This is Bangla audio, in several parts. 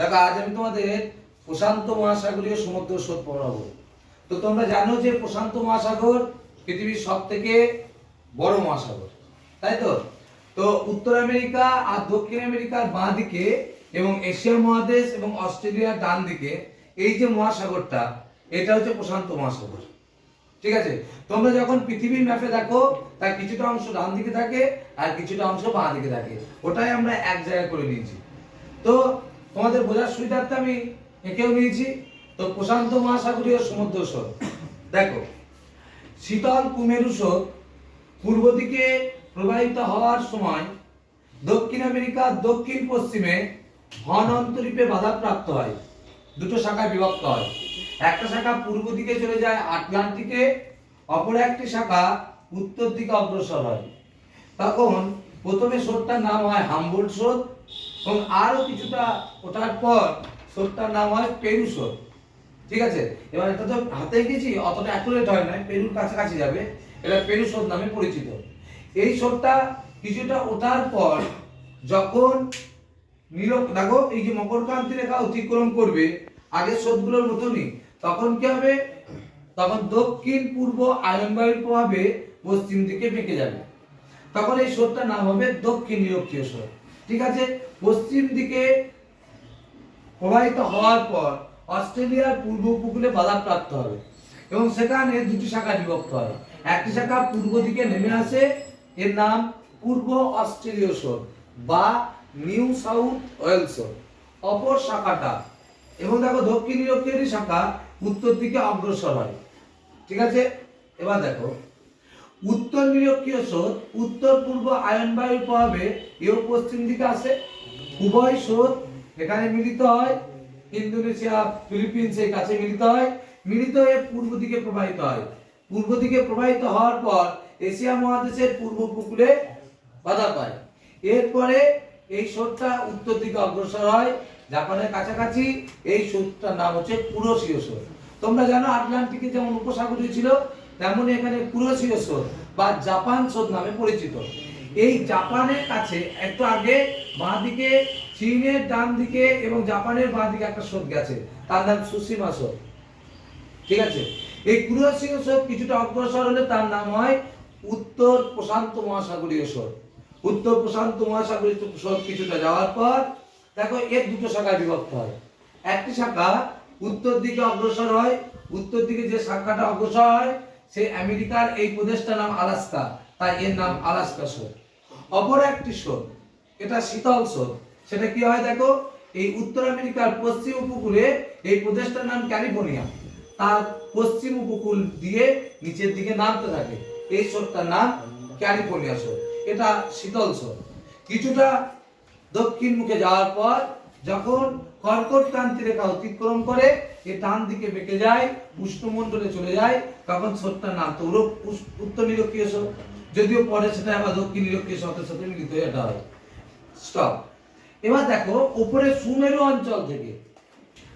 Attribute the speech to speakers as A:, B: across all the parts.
A: দেখো, আজ আমি তোমাদের প্রশান্ত মহাসাগরীয় সমুদ্র স্রোত পড়াবো। তো তোমরা জানো যে প্রশান্ত মহাসাগর পৃথিবীর সব থেকে বড় মহাসাগর, তাই তো? তো উত্তর আমেরিকা আর দক্ষিণ আমেরিকার বাঁ দিকে এবং এশিয়া মহাদেশ এবং অস্ট্রেলিয়ার ডান দিকে, এই যে মহাসাগরটা, এটা হচ্ছে প্রশান্ত মহাসাগর। ঠিক আছে? তোমরা যখন পৃথিবীর ম্যাপে দেখো, তার কিছুটা অংশ ডান দিকে থাকে আর কিছুটা অংশ বাঁ দিকে থাকে। ওটাই আমরা এক জায়গায় করে নিয়েছি। তো তোমাদের বোঝার সুবিধার্থে আমি এঁকেও নিয়েছি। তো প্রশান্ত মহাসাগরীয় সমুদ্র স্রোত দেখো, শীতল কুমেরু স্রোত পূর্ব দিকে প্রবাহিত হওয়ার সময় দক্ষিণ আমেরিকার দক্ষিণ পশ্চিমে ঘন অন্তরীপে বাধাপ্রাপ্ত হয়। দুটো শাখায় বিভক্ত হয়। একটা শাখা পূর্ব দিকে চলে যায় আটলান্টিকে, অপর একটি শাখা উত্তর দিকে অগ্রসর হয়। তখন প্রথমে স্রোতটার নাম হয় হামবোল্ট স্রোত এবং আরও কিছুটা ওঠার পর স্রোতটার নাম হয় পেরু স্রোত। ঠিক আছে? এবার এটা তো হাতে গেছি, অতটা অ্যাকুরেট হয় না, পেরুর কাছাকাছি যাবে। এটা পেরু স্রোত নামে পরিচিত। এই স্রোতটা কিছুটা ওঠার পর যখন নীরব দেখো, এই যে মকরক্রান্তি রেখা অতিক্রম করবে আগের স্রোতগুলোর মতনই, তখন কি হবে? তখন দক্ষিণ পূর্ব আয়ন বায়ুর প্রভাবে পশ্চিম দিকে বেঁকে যাবে। তখন এই স্রোতটার নাম হবে দক্ষিণ নিরক্ষীয় স্রোত ঠিক আছে? পশ্চিম দিকে প্রবাহিত হওয়ার পর অস্ট্রেলিয়ার পূর্ব উপকূলে বাধাপ্রাপ্ত হবে এবং সেখানে দুটি শাখা বিভক্ত হয় একটি শাখা পূর্ব দিকে নেমে আসে, এর নাম পূর্ব অস্ট্রেলীয় স্রোত বা নিউ সাউথ স্রোত অপর শাখাটা, এবং দেখো দক্ষিণ নিরক্ষীয় শাখা উত্তর দিকে অগ্রসর হয়। ঠিক আছে? এবার দেখো উত্তর নিরক্ষীয় স্রোত উত্তর পূর্ব আয়ন বায়ুর প্রভাবে এও পশ্চিম দিকে আসে। উভয় স্রোত এখানে মিলিত হয়, ইন্দোনেশিয়া, ফিলিপিন্স এর কাছে মিলিত হয়, মিলিত হয়ে পূর্ব দিকে প্রবাহিত হয়। পূর্ব দিকে প্রবাহিত হওয়ার পর এশিয়া মহাদেশের পূর্ব উপকূলে বাধা পায়। এরপরে এই স্রোতটা উত্তর দিকে অগ্রসর হয়, জাপানের কাছাকাছি। এই স্রোতটার নাম হচ্ছে পুরোশীয় স্রোত। তোমরা জানো, আটলান্টিকে যেমন উপসাগরীয় ছিল তেমনই এখানে পুরোশীয় স্রোত বা জাপান স্রোত নামে পরিচিত। এই জাপানের কাছে একটু আগে বাঁ দিকে চীনের ডান দিকে এবং জাপানের বাঁ দিকে একটা স্রোত গেছে। তার নাম সুসীমা স্রোত। ঠিক আছে? এই কুরসীয় স্রোত কিছুটা অগ্রসর হলে তার নাম হয় উত্তর প্রশান্ত মহাসাগরীয় স্রোত। উত্তর প্রশান্ত মহাসাগরীয় স্রোত কিছুটা যাওয়ার পর, দেখো এর দুটো শাখায় বিভক্ত হয়। একটি শাখা উত্তর দিকে অগ্রসর হয়, উত্তর দিকে যে শাখাটা অগ্রসর হয় সেই আমেরিকার এই প্রদেশটার নাম আলাস্কা, তাই এর নাম আলাস্কা স্রোত। অপর একটি স্রোত, এটা শীতল স্রোত। সেটা কি হয় দেখো? এই উত্তর আমেরিকার পশ্চিম উপকূলে এই প্রদেশটার নাম ক্যালিফোর্নিয়া। তার পশ্চিম উপকূল দিয়ে নিচের দিকে নামতে থাকে। এই স্রোতটার নাম ক্যালিফোর্নিয়া স্রোত। এটা শীতল স্রোত। কিছুটা দক্ষিণ মুখে যাওয়ার পর যখন কর্কট ক্রান্তি রেখা অতিক্রম করে, এ ডান দিকে বেঁকে যায়, উষ্ণমণ্ডলে চলে যায়, তখন স্রোতটার নাম তো উত্তর নিরক্ষীয় যদিও পরে সেটা আবার দক্ষিণ নিরক্ষীয় স্রোতের সাথে মিলিত এটা হয় স্টপ এবার দেখো উপরে সুমেরু অঞ্চল থেকে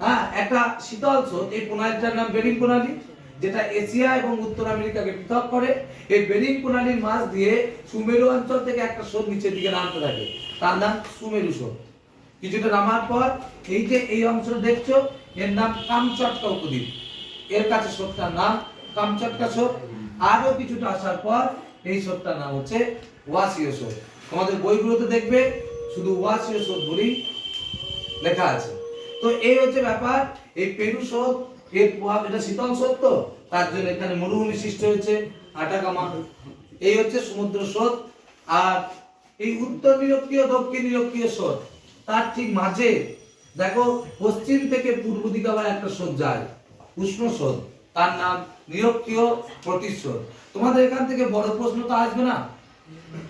A: হ্যাঁ একটা শীতল স্রোত, এই প্রণালীটার নাম বেরিং প্রণালী, যেটা এশিয়া এবং উত্তর আমেরিকাকে পৃথক করে, এই বেরিং প্রণালীর মাঝ দিয়ে সুমেরু অঞ্চল থেকে একটা স্রোত নিচের দিকে নামতে থাকে, তার নাম সুমেরু স্রোত। কিছুটা নামার পর এই যে এই অংশ দেখছ, এর নাম কামচটকা উপদ্বীপ। এর কাছে স্রোতটার নাম কামচটকা স্রোত। আরও কিছুটা আসার পর এই স্রোতটার নাম হচ্ছে ওয়াসীয় স্রোত। তোমাদের বইগুলোতে দেখবে, শুধু ওয়াসীয় স্রোত বলেই লেখা আছে। তো এই হচ্ছে ব্যাপার, এই পেরু স্রোত, এর প্রভাব এটা শীতল তো, তার জন্য এখানে মরুভূমি সৃষ্টি হয়েছে, আটাকামা, এই হচ্ছে সমুদ্র স্রোত। আর এই উত্তর নিরক্ষীয়, দক্ষিণ নিরক্ষীয় স্রোত তার ঠিক মাঝে, দেখো, পশ্চিম থেকে পূর্ব দিকে আবার একটা স্রোত যায়, উষ্ণ স্রোত। তার নাম নিরক্ষীয় প্রতিস্রোত। তোমাদের এখান থেকে বড় প্রশ্ন তো আসবে না?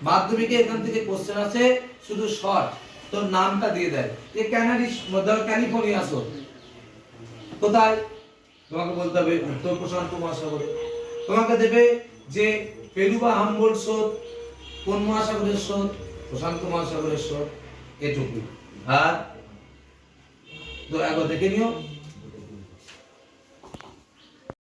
A: মাধ্যমিকে এখান থেকে কোশ্চেন আছে শুধু শর্ট তোর নামটা দিয়ে দেয়। এ ক্যানারি ক্যালিফোর্নিয়া স্রোত। কোথায়? তোমাকে বলতে হবে উত্তর প্রশান্ত মহাসাগরে। তোমাকে দেবে যে পেরু বা হাম্বোল স্রোত, কোন মহাসাগরের স্রোত? প্রশান্ত মহাসাগরের স্রোত। এটুকু আর তো একবার দেখে নিও।